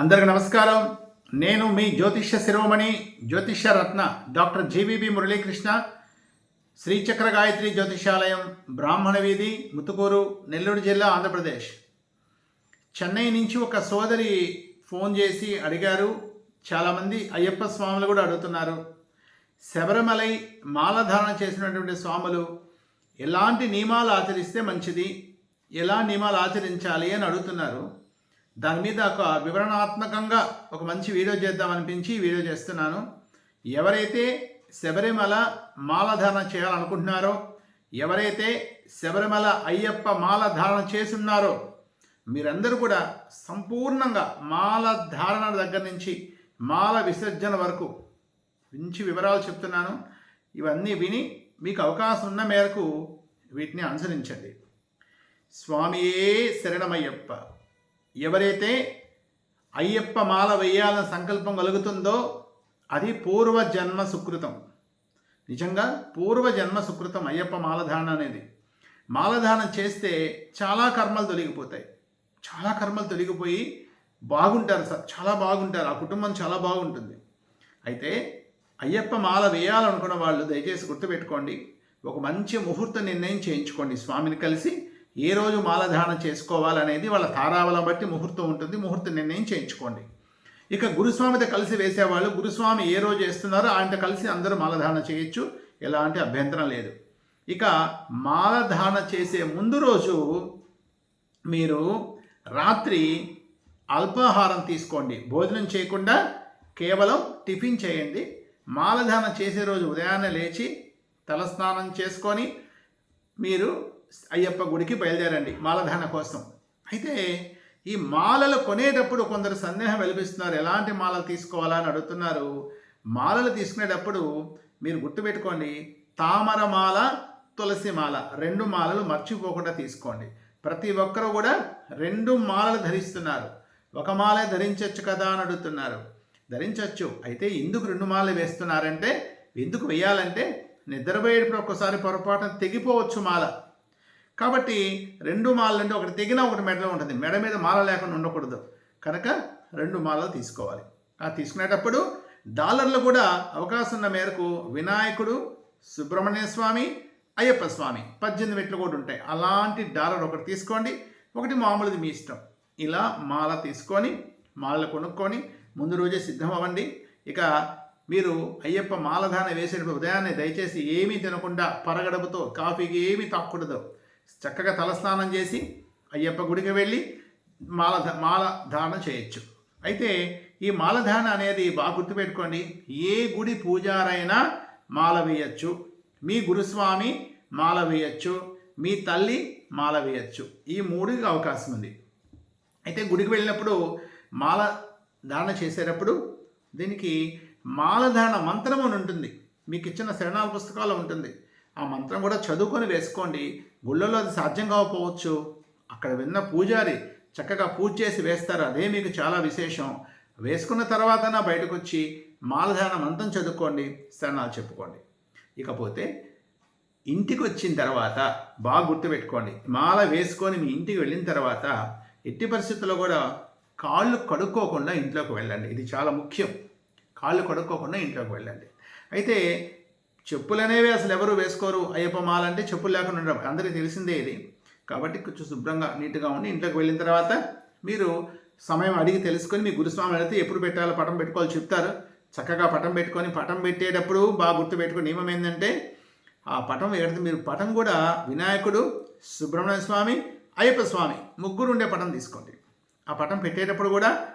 అందరికి నమస్కారం. నేను మీ జ్యోతిష్య శిరోమణి జ్యోతిష్య రత్న doctor G V B Muralikrishna. Srichakra Gayatri Jyotishalayam బ్రాహ్మణ వీధి ముతుకూరు నెల్లూరు జిల్లా ఆంధ్రప్రదేశ్. చెన్నై నుంచి ఒక సోదరి ఫోన్ చేసి అడిగారు. చాలామంది అయ్యప్ప స్వాములు కూడా అడుగుతున్నారు. శబరిమలై మాలధారణ చేసినటువంటి స్వాములు ఎలాంటి నియమాలు ఆచరిస్తే మంచిది? ఎలా నియమాలు ఆచరించాలి అని అడుగుతున్నారు. దాని మీద ఒక వివరణాత్మకంగా ఒక మంచి వీడియో చేద్దామనిపించి అనిపించి వీడియో చేస్తున్నాను. ఎవరైతే శబరిమల మాలధారణ చేయాలనుకుంటున్నారో ఎవరైతే శబరిమల అయ్యప్ప మాల ధారణ చేసున్నారో మీరందరూ కూడా సంపూర్ణంగా మాల ధారణ దగ్గర నుంచి మాల విసర్జన వరకు మంచి వివరాలు చెప్తున్నాను. ఇవన్నీ విని మీకు అవకాశం ఉన్న మేరకు వీటిని అనుసరించండి. స్వామియే శరణమయ్యప్ప. ఎవరైతే అయ్యప్ప మాల వేయాలని సంకల్పం కలుగుతుందో అది పూర్వ జన్మ సుకృతం. నిజంగా పూర్వ జన్మ సుకృతం అయ్యప్ప మాలధారణ అనేది. మాలధారణ చేస్తే చాలా కర్మలు తొలగిపోతాయి. చాలా కర్మలు తొలగిపోయి బాగుంటారు సార్. చాలా బాగుంటారు. ఆ కుటుంబం చాలా బాగుంటుంది. అయితే అయ్యప్ప మాల వేయాలనుకున్న వాళ్ళు దయచేసి గుర్తుపెట్టుకోండి. ఒక మంచి ముహూర్త నిర్ణయం చేయించుకోండి స్వామిని కలిసి. ఏ రోజు మాలధారణ చేసుకోవాలనేది వాళ్ళ తారావలం బట్టి ముహూర్తం ఉంటుంది. ముహూర్తం నిర్ణయం చేయించుకోండి. ఇక గురుస్వామితో కలిసి వేసేవాళ్ళు గురుస్వామి ఏ రోజు వేస్తున్నారో ఆయనతో కలిసి అందరూ మాలధారణ చేయొచ్చు. ఎలాంటి అభ్యంతరం లేదు. ఇక మాలధారణ చేసే ముందు రోజు మీరు రాత్రి అల్పాహారం తీసుకోండి. భోజనం చేయకుండా కేవలం టిఫిన్ చేయండి. మాలధారణ చేసే రోజు ఉదయాన్నే లేచి తలస్నానం చేసుకొని మీరు అయ్యప్ప గుడికి బయలుదేరండి మాలధారణ కోసం. అయితే ఈ మాలలు కొనేటప్పుడు కొందరు సందేహం వెలిపిస్తున్నారు. ఎలాంటి మాలలు తీసుకోవాలా అని అడుగుతున్నారు. మాలలు తీసుకునేటప్పుడు మీరు గుర్తుపెట్టుకోండి తామర మాల తులసి మాల రెండు మాలలు మర్చిపోకుండా తీసుకోండి. ప్రతి ఒక్కరూ కూడా రెండు మాలలు ధరిస్తున్నారు. ఒక మాలే ధరించవచ్చు కదా అని అడుగుతున్నారు. ధరించవచ్చు అయితే ఎందుకు రెండు మాలలు వేస్తున్నారంటే ఎందుకు వేయాలంటే నిద్రపోయేటప్పుడు ఒక్కసారి పొరపాటున తెగిపోవచ్చు మాల. కాబట్టి రెండు మాలలు అంటే ఒకటి తెగిన ఒకటి మెడలో ఉంటుంది. మెడ మీద మాల లేకుండా ఉండకూడదు. కనుక రెండు మాలలు తీసుకోవాలి. ఆ తీసుకునేటప్పుడు డాలర్లు కూడా అవకాశం ఉన్న మేరకు వినాయకుడు సుబ్రహ్మణ్య స్వామి అయ్యప్ప స్వామి పద్దెనిమిది మెట్లు కూడా ఉంటాయి. అలాంటి డాలర్ ఒకటి తీసుకోండి. ఒకటి మామూలుది మీ ఇష్టం. ఇలా మాల తీసుకొని మాలలు కొనుక్కొని ముందు రోజే సిద్ధం అవ్వండి. ఇక మీరు అయ్యప్ప మాలధాన వేసేటప్పుడు ఉదయాన్నే దయచేసి ఏమీ తినకుండా పరగడపుతో కాఫీకి ఏమీ తాక్కూడదు చక్కగా తలస్నానం చేసి అయ్యప్ప గుడికి వెళ్ళి మాల మాల ధారణ చేయొచ్చు. అయితే ఈ మాలధారణ అనేది బాగా గుర్తుపెట్టుకోండి. ఏ గుడి పూజారైనా మాల వేయచ్చు. మీ గురుస్వామి మాల వేయచ్చు. మీ తల్లి మాల వేయచ్చు. ఈ మూడుకి అవకాశం ఉంది. అయితే గుడికి వెళ్ళినప్పుడు మాల ధారణ చేసేటప్పుడు దీనికి మాలధారణ మంత్రం అని ఉంటుంది. మీకు ఇచ్చిన శరణాల పుస్తకాలు ఉంటుంది. ఆ మంత్రం కూడా చదువుకొని వేసుకోండి. గుళ్ళలో అది సాధ్యం కాకపోవచ్చు. అక్కడ విన్న పూజారి చక్కగా పూజ చేసి వేస్తారు. అదే మీకు చాలా విశేషం. వేసుకున్న తర్వాత బయటకు వచ్చి మాలధారణ మంత్రం చదువుకోండి స్థానాలు చెప్పుకోండి. ఇకపోతే ఇంటికి వచ్చిన తర్వాత బాగా గుర్తుపెట్టుకోండి. మాల వేసుకొని మీ ఇంటికి వెళ్ళిన తర్వాత ఎట్టి పరిస్థితుల్లో కూడా కాళ్ళు కడుక్కోకుండా ఇంట్లోకి వెళ్ళండి. ఇది చాలా ముఖ్యం. కాళ్ళు కడుక్కోకుండా ఇంట్లోకి వెళ్ళండి. అయితే చెప్పులు అనేవి అసలు ఎవరు వేసుకోరు. అయ్యప్ప మాల అంటే చెప్పులు లేకుండా ఉండడం. అందరికీ తెలిసిందే ఇది. కాబట్టి కొంచెం శుభ్రంగా నీట్గా ఉండి ఇంట్లోకి వెళ్ళిన తర్వాత మీరు సమయం అడిగి తెలుసుకొని మీ గురుస్వామి అడిగితే ఎప్పుడు పెట్టాలో పటం పెట్టుకోవాలి చెప్తారు. చక్కగా పటం పెట్టుకొని పటం పెట్టేటప్పుడు బాగా గుర్తు పెట్టుకుని నియమం ఏంటంటే ఆ పటం ఎడితే మీరు పటం కూడా వినాయకుడు సుబ్రహ్మణ్య స్వామి అయ్యప్ప స్వామి ముగ్గురు ఉండే పటం తీసుకోండి. ఆ పటం పెట్టేటప్పుడు కూడా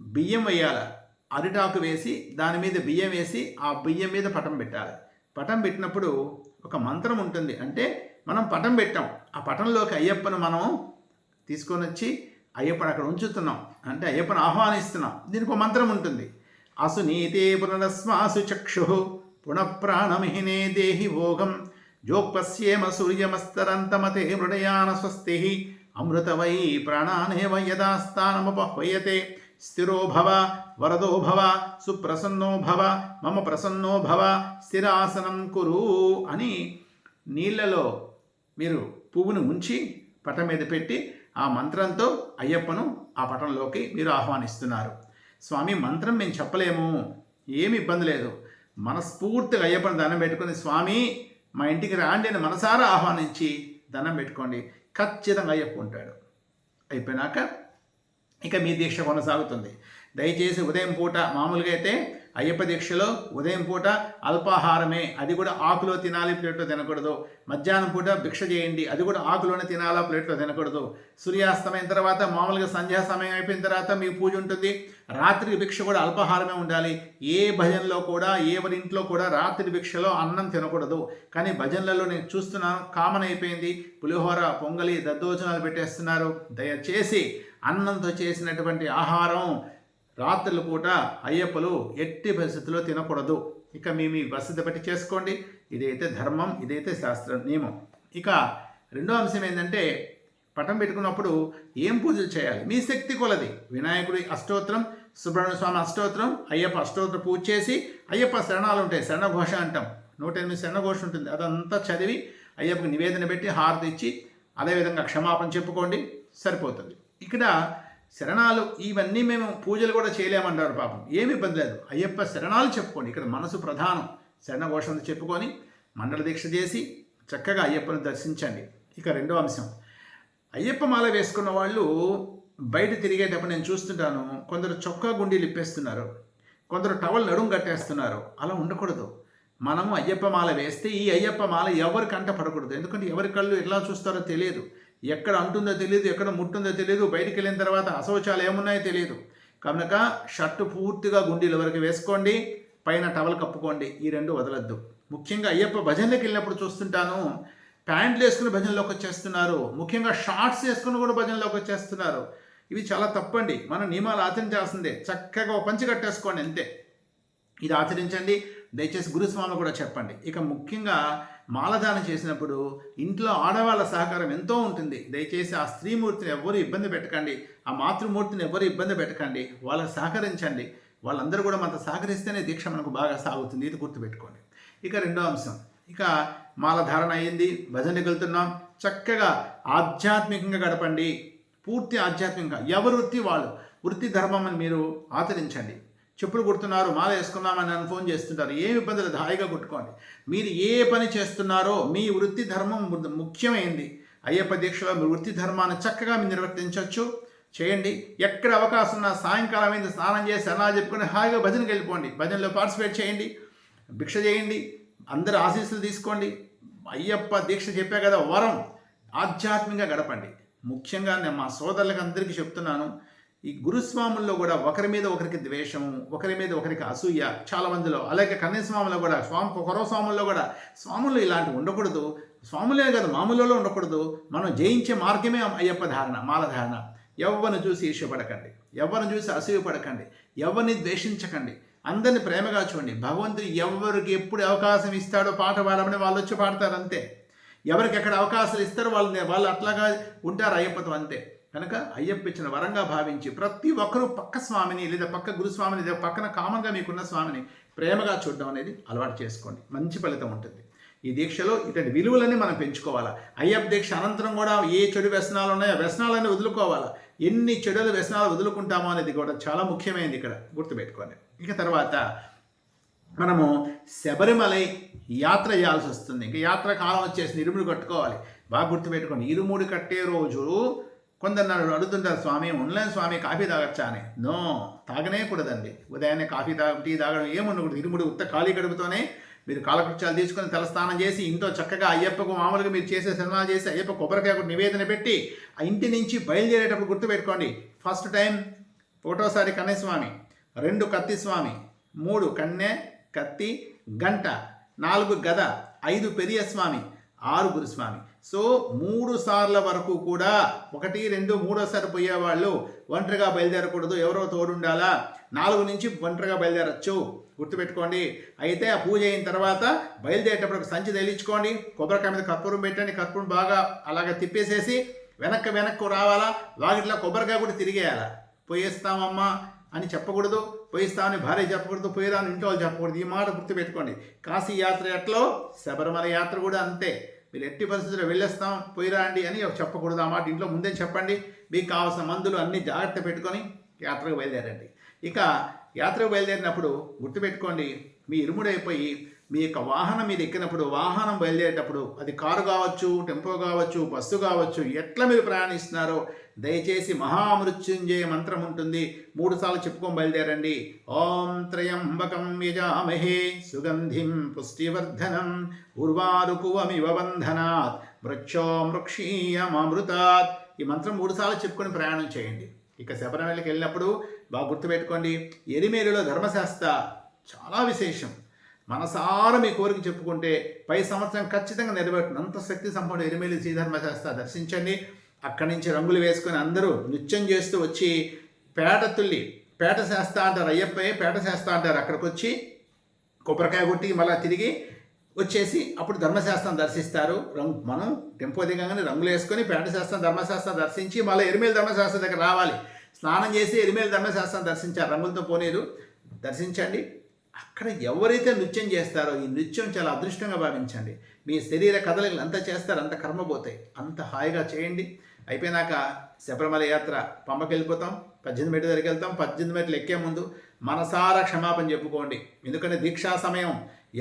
బియ్యం వేయాలి. అరిటాకు వేసి దాని మీద బియ్యం వేసి ఆ బియ్యం మీద పటం పెట్టాలి. పటం పెట్టినప్పుడు ఒక మంత్రం ఉంటుంది. అంటే మనం పటం పెట్టాం. ఆ పటంలోకి అయ్యప్పను మనం తీసుకొని వచ్చి అయ్యప్పను అక్కడ ఉంచుతున్నాం. అంటే అయ్యప్పను ఆహ్వానిస్తున్నాం. దీనికి ఒక మంత్రం ఉంటుంది. అసునీతే పునరస్మాసు చక్షు పునఃప్రాణమిహినే దేహి భోగం. జోక్పశ్యేమ సూర్యమస్తరంతమతే మృడయాన స్వస్తి. అమృతవై ప్రాణానేవ యదాస్థానముపహ్వయతే స్థిరో భవ వరదో భవ సుప్రసన్నో భవ మమ ప్రసన్నో భవ స్థిరాసనం కురు అని నీళ్ళలో మీరు పువ్వును ఉంచి పట మీద పెట్టి ఆ మంత్రంతో అయ్యప్పను ఆ పటంలోకి మీరు ఆహ్వానిస్తున్నారు. స్వామి మంత్రం మేము చెప్పలేము. ఏమి ఇబ్బంది లేదు. మనస్ఫూర్తిగా అయ్యప్పని దండం పెట్టుకుని స్వామి మా ఇంటికి రాండి అని మనసారా ఆహ్వానించి దండం పెట్టుకోండి. ఖచ్చితంగా అయ్యప్ప ఉంటాడు. అయిపోయినాక ఇక మీ దీక్ష కొనసాగుతుంది. దయచేసి ఉదయం పూట మామూలుగా అయితే అయ్యప్ప దీక్షలో ఉదయం పూట అల్పాహారమే. అది కూడా ఆకులో తినాలి ప్లేట్లో తినకూడదు. మధ్యాహ్నం పూట భిక్ష చేయండి. అది కూడా ఆకులోనే తినాలా ప్లేట్లో తినకూడదు. సూర్యాస్తమైన తర్వాత మామూలుగా సంధ్యా సమయం అయిపోయిన తర్వాత మీ పూజ ఉంటుంది. రాత్రి భిక్ష కూడా అల్పాహారమే ఉండాలి. ఏ భజనలో కూడా ఎవరింట్లో కూడా రాత్రి భిక్షలో అన్నం తినకూడదు. కానీ భజనలలో నేను చూస్తున్నాను కామన్ అయిపోయింది. పులిహోర పొంగలి దద్దోజనాలు పెట్టేస్తున్నారు. దయచేసి అన్నంతో చేసినటువంటి ఆహారం రాత్రులు పూట అయ్యప్పలు ఎట్టి పరిస్థితుల్లో తినకూడదు. ఇక మీ మీ వసతి బట్టి చేసుకోండి. ఇదైతే ధర్మం ఇదైతే శాస్త్ర నియమం. ఇక రెండో అంశం ఏంటంటే పటం పెట్టుకున్నప్పుడు ఏం పూజలు చేయాలి? మీ శక్తి కొలది. వినాయకుడి అష్టోత్తరం సుబ్రహ్మణ్య స్వామి అష్టోత్తరం అయ్యప్ప అష్టోత్తరం పూజ చేసి అయ్యప్ప శరణాలు ఉంటాయి. శరణఘోష అంటాం. నూట ఎనిమిది శరణఘోష ఉంటుంది. అదంతా చదివి అయ్యప్పకు నివేదన పెట్టి హారతి ఇచ్చి అదేవిధంగా క్షమాపణ చెప్పుకోండి. సరిపోతుంది. ఇక్కడ శరణాలు ఇవన్నీ మేము పూజలు కూడా చేయలేమంటారు పాపం. ఏమి ఇబ్బంది లేదు. అయ్యప్ప శరణాలు చెప్పుకోండి. ఇక్కడ మనసు ప్రధానం. శరణ చెప్పుకొని మండల దీక్ష చేసి చక్కగా అయ్యప్పను దర్శించండి. ఇక రెండో అంశం. అయ్యప్ప మాల వేసుకున్న వాళ్ళు బయట తిరిగేటప్పుడు నేను చూస్తుంటాను కొందరు చొక్కా గుండీలు ఇప్పేస్తున్నారు కొందరు టవల్ నడుము కట్టేస్తున్నారు. అలా ఉండకూడదు. మనము అయ్యప్ప మాల వేస్తే ఈ అయ్యప్ప మాల ఎవరి కంట పడకూడదు. ఎందుకంటే ఎవరి కళ్ళు ఎలా చూస్తారో తెలియదు. ఎక్కడ అంటుందో తెలియదు ఎక్కడ ముట్టుందో తెలియదు బయటికి వెళ్ళిన తర్వాత అశౌచాలు ఏమున్నాయో తెలియదు కనుక షర్టు పూర్తిగా గుండీల వరకు వేసుకోండి పైన టవల్ కప్పుకోండి ఈ రెండు వదలద్దు. ముఖ్యంగా అయ్యప్ప భజనలకు వెళ్ళినప్పుడు చూస్తుంటాను ప్యాంట్లు వేసుకుని భజనలోకి వచ్చేస్తున్నారు ముఖ్యంగా షార్ట్స్ వేసుకుని కూడా భజనలోకి వచ్చేస్తున్నారు. ఇవి చాలా తప్పండి మన నియమాలు ఆచరించాల్సిందే. చక్కగా ఒక పంచి కట్టేసుకోండి అంతే. ఇది ఆచరించండి దయచేసి గురుస్వామి కూడా చెప్పండి. ఇక ముఖ్యంగా మాలదానం చేసినప్పుడు ఇంట్లో ఆడవాళ్ళ సహకారం ఎంతో ఉంటుంది. దయచేసి ఆ స్త్రీమూర్తిని ఎవ్వరు ఇబ్బంది పెట్టకండి. ఆ మాతృమూర్తిని ఎవరు ఇబ్బంది పెట్టకండి. వాళ్ళకి సహకరించండి. వాళ్ళందరూ కూడా మనతో సహకరిస్తేనే దీక్ష మనకు బాగా సాగుతుంది. ఇది గుర్తుపెట్టుకోండి. ఇక రెండో అంశం. ఇక మాలధారణ అయ్యింది భజనకి వెళ్తున్నాం చక్కగా ఆధ్యాత్మికంగా గడపండి. పూర్తి ఆధ్యాత్మికంగా. ఎవరు వృత్తి వాళ్ళు? వృత్తి ధర్మం అని మీరు ఆచరించండి. చెప్పులు కుడుతున్నారు మాల వేసుకున్నామని నన్ను ఫోన్ చేస్తుంటారు. ఏమి ఇబ్బంది లేదు హాయిగా కుట్టుకోండి. మీరు ఏ పని చేస్తున్నారో మీ వృత్తి ధర్మం ముఖ్యమైంది. అయ్యప్ప దీక్షలో మీ వృత్తి ధర్మాన్ని చక్కగా మీరు నిర్వర్తించవచ్చు. చేయండి. ఎక్కడ అవకాశం ఉన్నా సాయంకాలం అయింది స్నానం చేసి అలా చెప్పుకొని హాయిగా భజనకి వెళ్ళిపోండి. భజనలో పార్టిసిపేట్ చేయండి. భిక్ష చేయండి. అందరు ఆశీస్సులు తీసుకోండి. అయ్యప్ప దీక్ష చెప్పా కదా వరం. ఆధ్యాత్మికంగా గడపండి. ముఖ్యంగా నేను మా సోదరులకు అందరికీ చెప్తున్నాను. ఈ గురుస్వాముల్లో కూడా ఒకరి మీద ఒకరికి ద్వేషము ఒకరి మీద ఒకరికి అసూయ చాలా మందిలో. అలాగే కన్యస్వాములో కూడా స్వామి కొరవ స్వాముల్లో కూడా. స్వాములు ఇలాంటివి ఉండకూడదు. స్వాములే కదా మామూలులో ఉండకూడదు. మనం జయించే మార్గమే అయ్యప్ప ధారణ మాల ధారణ. ఎవరిని చూసి ఈర్ష్యపడకండి. ఎవరిని చూసి అసూయపడకండి. ఎవరిని ద్వేషించకండి. అందరిని ప్రేమగా చూడండి. భగవంతుడు ఎవరికి ఎప్పుడు అవకాశం ఇస్తాడో పాట పాడమని వాళ్ళు వచ్చి పాడతారు అంతే. ఎవరికి ఎక్కడ అవకాశాలు ఇస్తారో వాళ్ళు వాళ్ళు అట్లాగా ఉంటారు అయ్యప్పతో అంతే. కనుక అయ్యప్ప ఇచ్చిన వరంగా భావించి ప్రతి ఒక్కరూ పక్క స్వామిని లేదా పక్క గురుస్వామిని లేదా పక్కన కామన్గా మీకున్న స్వామిని ప్రేమగా చూడడం అనేది అలవాటు చేసుకోండి. మంచి ఫలితం ఉంటుంది. ఈ దీక్షలో ఇటువంటి విలువలని మనం పెంచుకోవాలా? అయ్యప్ప దీక్ష అనంతరం కూడా ఏ చెడు వ్యసనాలు ఉన్నాయో ఆ వ్యసనాలన్నీ వదులుకోవాలా? ఎన్ని చెడుల వ్యసనాలు వదులుకుంటామో అనేది కూడా చాలా ముఖ్యమైనది ఇక్కడ గుర్తుపెట్టుకోండి. ఇక తర్వాత మనము శబరిమలై యాత్ర చేయాల్సి వస్తుంది. ఇంకా యాత్ర కాలం వచ్చేసి ఇరుముడు కట్టుకోవాలి. బాగా గుర్తుపెట్టుకోండి. ఇరుముడు కట్టే రోజు కొందరు నన్ను అడుగుతుంటారు స్వామి ఉండలేని స్వామి కాఫీ తాగచ్చా? అని. నో తాగనే కూడదండి. ఉదయాన్నే కాఫీ తాగ టీ తాగడం ఏముండకూడదు ఇరుముడు ఉత్త ఖాళీ గడుపుతోనే మీరు కాలకృత్యాలు తీసుకొని తలస్నానం చేసి ఇంట్లో చక్కగా అయ్యప్పకు మామూలుగా మీరు చేసే సినిమాలు చేసి అయ్యప్ప కొబ్బరికాయ నివేదన పెట్టి ఆ ఇంటి నుంచి బయలుదేరేటప్పుడు గుర్తుపెట్టుకోండి. ఫస్ట్ టైం ఒకటోసారి కన్నస్వామి రెండు కత్తి స్వామి మూడు కన్నె కత్తి గంట నాలుగు గద ఐదు పెరియ స్వామి ఆరు గురుస్వామి సో మూడు సార్ల వరకు కూడా ఒకటి రెండు మూడోసారి పోయేవాళ్ళు ఒంటరిగా బయలుదేరకూడదు. ఎవరో తోడుండాలా? నాలుగు నుంచి ఒంటరిగా బయలుదేరచ్చు. గుర్తుపెట్టుకోండి. అయితే ఆ పూజ అయిన తర్వాత బయలుదేరేటప్పుడు సంచి తగిలించుకోండి. కొబ్బరికాయ మీద కర్పూరం పెట్టండి. కర్పూరం బాగా అలాగ తిప్పేసేసి వెనక్కి వెనక్కు రావాలా? వాగిట్లో కొబ్బరికాయ కూడా తిరిగేయాలా? పోయేస్తామమ్మా అని చెప్పకూడదు. పోయిస్తామని భార్య చెప్పకూడదు. పోయిరాని ఇంట్లో వాళ్ళు చెప్పకూడదు. ఈ మాట గుర్తుపెట్టుకోండి. కాశీ యాత్ర ఎట్లో శబరిమల యాత్ర కూడా అంతే. మీరు ఎట్టి పరిస్థితుల్లో వెళ్ళేస్తాం పోయిరా అండి అని చెప్పకూడదు ఆ మాట. ఇంట్లో ముందే చెప్పండి. మీకు కావాల్సిన మందులు అన్నీ జాగ్రత్త పెట్టుకొని యాత్రకు బయలుదేరండి. ఇక యాత్రకు బయలుదేరినప్పుడు గుర్తుపెట్టుకోండి మీ ఇరుముడైపోయి మీ యొక్క వాహనం మీద ఎక్కినప్పుడు వాహనం బయలుదేరేటప్పుడు అది కారు కావచ్చు టెంపో కావచ్చు బస్సు కావచ్చు ఎట్లా మీరు ప్రయాణిస్తున్నారో దయచేసి మహామృత్యుంజయ మంత్రం ఉంటుంది. మూడుసార్లు చెప్పుకొని బయలుదేరండి. ఓం త్రయంబకం యజామహే సుగంధిం పుష్టివర్ధనం ఉర్వారుకువమివ బంధనాత్ వృక్షో మృక్షీయమృతాత్ ఈ మంత్రం మూడుసార్లు చెప్పుకొని ప్రయాణం చేయండి. ఇక శబరిమలకి వెళ్ళినప్పుడు బాగా గుర్తుపెట్టుకోండి. ఎరిమేలులో ధర్మశాస్త్ర చాలా విశేషం. మనసారా మీ కోరిక చెప్పుకుంటే పై సంవత్సరం ఖచ్చితంగా నెరవేరుతుంది. అంత శక్తి సంపూర్ణ ఎరిమేలి శ్రీధర్మశాస్త్ర దర్శించండి. అక్కడి నుంచి రంగులు వేసుకొని అందరూ నృత్యం చేస్తూ వచ్చి పేట తుల్లి పేట చేస్తా అంటారు అయ్యప్పయ్య పేట చేస్తా అంటారు. అక్కడికి వచ్చి కొబ్బరికాయ కొట్టి మళ్ళీ తిరిగి వచ్చేసి అప్పుడు ధర్మశాస్త్రం దర్శిస్తారు. రంగు మనం టెంపో దిగంగానే రంగులు వేసుకొని పేట శాస్త్రం ధర్మశాస్త్రం దర్శించి మళ్ళీ ఎరిమేలి ధర్మశాస్త్రం దగ్గర రావాలి. స్నానం చేసి ఎరిమేలి ధర్మశాస్త్రం దర్శించారు. రంగులతో పోనీరు. దర్శించండి. అక్కడ ఎవరైతే నృత్యం చేస్తారో ఈ నృత్యం చాలా అదృష్టంగా భావించండి. మీ శరీర కదలికలు అంత చేస్తారు అంత కర్మ పోతాయి. అంత హాయిగా చేయండి. అయిపోయినాక శబరిమల యాత్ర పంపకి వెళ్ళిపోతాం పద్దెనిమిది మెట్ల దగ్గరికి వెళ్తాం పద్దెనిమిది మెట్లు ఎక్కే ముందు మనసారా క్షమాపణ చెప్పుకోండి. ఎందుకంటే దీక్షా సమయం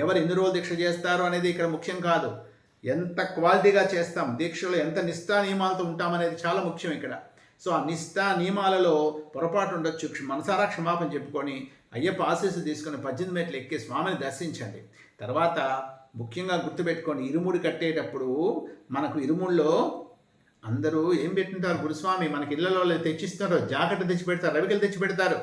ఎవరు ఎన్ని రోజులు దీక్ష చేస్తారో అనేది ఇక్కడ ముఖ్యం కాదు. ఎంత క్వాలిటీగా చేస్తాం దీక్షలో ఎంత నిష్ఠా నియమాలతో ఉంటామనేది చాలా ముఖ్యం ఇక్కడ. సో ఆ నిష్ఠా నియమాలలో పొరపాటు ఉండొచ్చు. మనసారా క్షమాపణ చెప్పుకొని అయ్యప్ప ఆశీస్సు తీసుకొని పద్దెనిమిది మెట్లు ఎక్కి స్వామిని దర్శించండి. తర్వాత ముఖ్యంగా గుర్తుపెట్టుకోండి ఇరుముడి కట్టేటప్పుడు మనకు ఇరుముడిలో అందరూ ఏం పెట్టింటారు? గురుస్వామి మనకి ఇళ్ళలో తెచ్చిస్తారు జాకెట్ తెచ్చి పెడతారు రవికలు తెచ్చి పెడతారు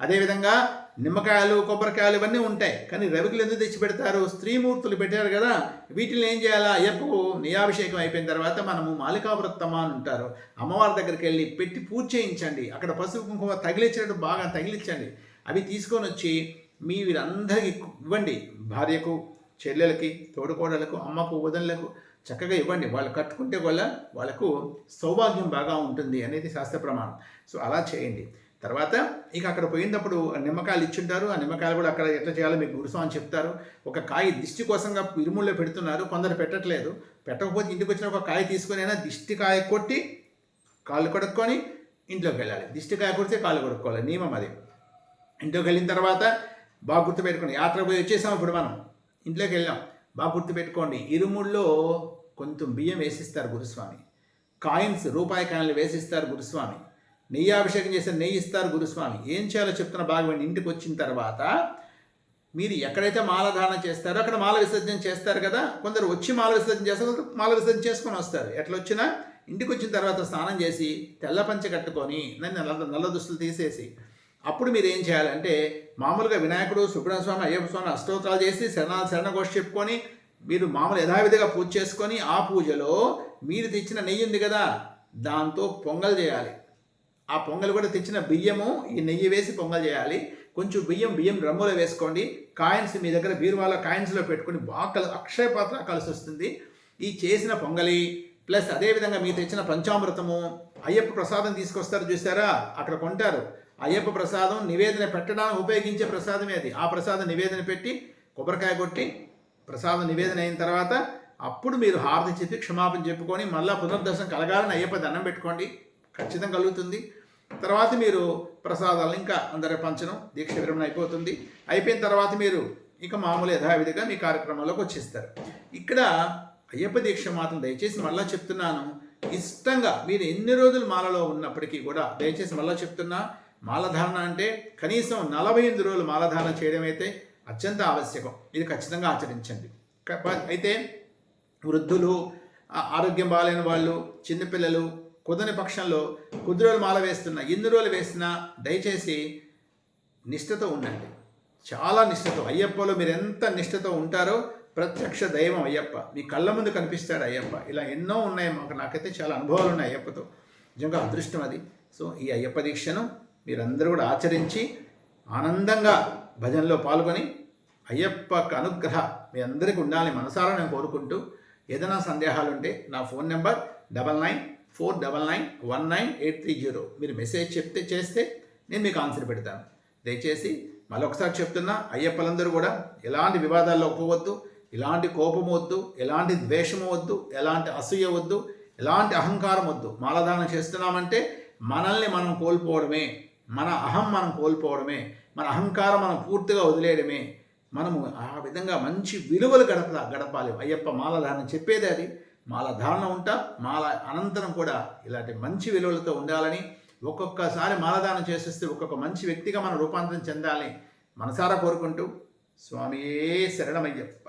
అదేవిధంగా నిమ్మకాయలు కొబ్బరికాయలు ఇవన్నీ ఉంటాయి. కానీ రవికలు ఎందుకు తెచ్చి పెడతారు స్త్రీమూర్తులు పెట్టారు కదా. వీటిని ఏం చేయాలా? అయ్యప్పకు నియాభిషేకం అయిపోయిన తర్వాత మనము మాలికావృత్తమ అని ఉంటారు. అమ్మవారి దగ్గరికి వెళ్ళి పెట్టి పూజ చేయించండి. అక్కడ పసుపు కుంకుమ తగిలించినట్టు బాగా తగిలించండి. అవి తీసుకొని వచ్చి మీ వీరందరికీ ఇవ్వండి. భార్యకు చెల్లెలకి తోడుకోడలకు అమ్మకు వదనలకు. చక్కగా ఇవ్వండి. వాళ్ళు కట్టుకుంటే వల్ల వాళ్ళకు సౌభాగ్యం బాగా ఉంటుంది అనేది శాస్త్ర ప్రమాణం. సో అలా చేయండి. తర్వాత ఇక అక్కడ పోయినప్పుడు నిమ్మకాయలు ఇచ్చుంటారు. ఆ నిమ్మకాయలు కూడా అక్కడ ఎట్లా చేయాలో మీకు గురుస్వామి చెప్తారు. ఒక కాయ దిష్టి కోసంగా ఇరుముల్లో పెడుతున్నారు. కొందరు పెట్టట్లేదు. పెట్టకపోతే ఇంటికి వచ్చిన ఒక కాయ తీసుకొని అయినా దిష్టి కాయ కొట్టి కాళ్ళు కడుక్కొని ఇంట్లోకి వెళ్ళాలి. దిష్టి కాయ కొడితే కాళ్ళు కడుక్కోవాలి. నియమం అది. ఇంట్లోకి వెళ్ళిన తర్వాత బాగా గుర్తుపెట్టుకోండి. యాత్ర పోయి వచ్చేసాం ఇప్పుడు మనం. ఇంట్లోకి వెళ్ళాం. బాగా గుర్తుపెట్టుకోండి. ఇరుముల్లో కొంచెం బియ్యం వేసిస్తారు గురుస్వామి. కాయిన్స్ రూపాయి కాయిన్లు వేసిస్తారు గురుస్వామి. నెయ్యి అభిషేకం చేసిన నెయ్యి ఇస్తారు గురుస్వామి. ఏం చేయాలో చెప్తున్న బాగా ఇంటికి వచ్చిన తర్వాత మీరు ఎక్కడైతే మాలధారణ చేస్తారో అక్కడ మాల విసర్జన చేస్తారు కదా. కొందరు వచ్చి మాల విసర్జన చేస్తారు కొందరు మాల విసర్జన చేసుకొని వస్తారు. ఎట్లా వచ్చినా ఇంటికి వచ్చిన తర్వాత స్నానం చేసి తెల్ల పంచ కట్టుకొని నల్ల నల్ల దుస్తులు తీసేసి అప్పుడు మీరు ఏం చేయాలంటే మామూలుగా వినాయకుడు సుబ్రహ్మణ్య స్వామి అయ్యప్ప స్వామి అష్టోత్తరాలు చేసి శరణ శరణఘోష చెప్పుకొని మీరు మామూలు యథావిధిగా పూజ చేసుకొని ఆ పూజలో మీరు తెచ్చిన నెయ్యి ఉంది కదా దాంతో పొంగల్ చేయాలి. ఆ పొంగల్ కూడా తెచ్చిన బియ్యము ఈ నెయ్యి వేసి పొంగల్ చేయాలి. కొంచెం బియ్యం బియ్యం డ్రమ్ములో వేసుకోండి. కాయిన్స్ మీ దగ్గర బీరువాలో కాయిన్స్లో పెట్టుకొని బాగా కల అక్షయ పాత్ర కలిసి వస్తుంది ఈ చేసిన పొంగలి ప్లస్ అదేవిధంగా మీరు తెచ్చిన పంచామృతము అయ్యప్ప ప్రసాదం తీసుకొస్తారు చూసారా? అక్కడ కొంటారు. అయ్యప్ప ప్రసాదం నివేదన పెట్టడానికి ఉపయోగించే ప్రసాదమే అది. ఆ ప్రసాదం నివేదన పెట్టి కొబ్బరికాయ కొట్టి ప్రసాదం నివేదన అయిన తర్వాత అప్పుడు మీరు హారతి చెప్పి క్షమాపణ చెప్పుకొని మళ్ళీ పునర్దర్శనం కలగాలని అయ్యప్ప దండం పెట్టుకోండి. ఖచ్చితంగా కలుగుతుంది. తర్వాత మీరు ప్రసాదాలు ఇంకా అందరి పంచడం దీక్ష విరమణ అయిపోతుంది. అయిపోయిన తర్వాత మీరు ఇక మామూలు యథావిధిగా మీ కార్యక్రమంలోకి వచ్చేస్తారు. ఇక్కడ అయ్యప్ప దీక్ష మాత్రం దయచేసి మళ్ళీ చెప్తున్నాను. ఇష్టంగా మీరు ఎన్ని రోజులు మాలలో ఉన్నప్పటికీ కూడా దయచేసి మళ్ళీ చెప్తున్నా మాలధారణ అంటే కనీసం నలభై ఎనిమిది రోజులు మాలధారణ చేయడం అయితే అత్యంత ఆవశ్యకం. ఇది ఖచ్చితంగా ఆచరించండి. అయితే వృద్ధులు ఆరోగ్యం బాగాలేని వాళ్ళు చిన్నపిల్లలు కుదని పక్షంలో కొద్ది రోజులు మాల వేస్తున్నా ఎన్ని రోజులు వేసినా దయచేసి నిష్ఠతో ఉండండి. చాలా నిష్ఠతో. అయ్యప్పలో మీరు ఎంత నిష్ఠతో ఉంటారో ప్రత్యక్ష దైవం అయ్యప్ప. మీ కళ్ళ ముందు కనిపిస్తాడు అయ్యప్ప. ఇలా ఎన్నో ఉన్నాయి మాకు. నాకైతే చాలా అనుభవాలు ఉన్నాయి అయ్యప్పతో. నిజంగా అదృష్టం అది. సో ఈ అయ్యప్ప దీక్షను మీరందరూ కూడా ఆచరించి ఆనందంగా భజనలో పాల్గొని అయ్యప్ప అనుగ్రహ మీ అందరికీ ఉండాలని మనసారా నేను కోరుకుంటూ ఏదైనా సందేహాలు ఉంటే నా phone number double nine four double nine one nine eight three zero. మీరు మెసేజ్ చెప్తే చేస్తే నేను మీకు ఆన్సర్ పెడతాను. దయచేసి మరొకసారి చెప్తున్నా అయ్యప్పలందరూ కూడా ఎలాంటి వివాదాల్లో పోవద్దు ఎలాంటి కోపం వద్దు ఎలాంటి ద్వేషం వద్దు ఎలాంటి అసూయ వద్దు ఎలాంటి అహంకారం వద్దు. మాలదానం చేస్తున్నామంటే మనల్ని మనం కోల్పోవడమే మన అహం మనం కోల్పోవడమే. మన అహంకారం మనం పూర్తిగా వదిలేయడమే. మనము ఆ విధంగా మంచి విలువలు గడప గడపాలి. అయ్యప్ప మాలధారణ చెప్పేది అది. మాల ధారణ ఉంటా మాల అనంతరం కూడా ఇలాంటి మంచి విలువలతో ఉండాలని ఒక్కొక్కసారి మాలదానం చేసేస్తే ఒక్కొక్క మంచి వ్యక్తిగా మనం రూపాంతరం చెందాలని మనసారా కోరుకుంటూ స్వామియే శరణమయ్యప్ప.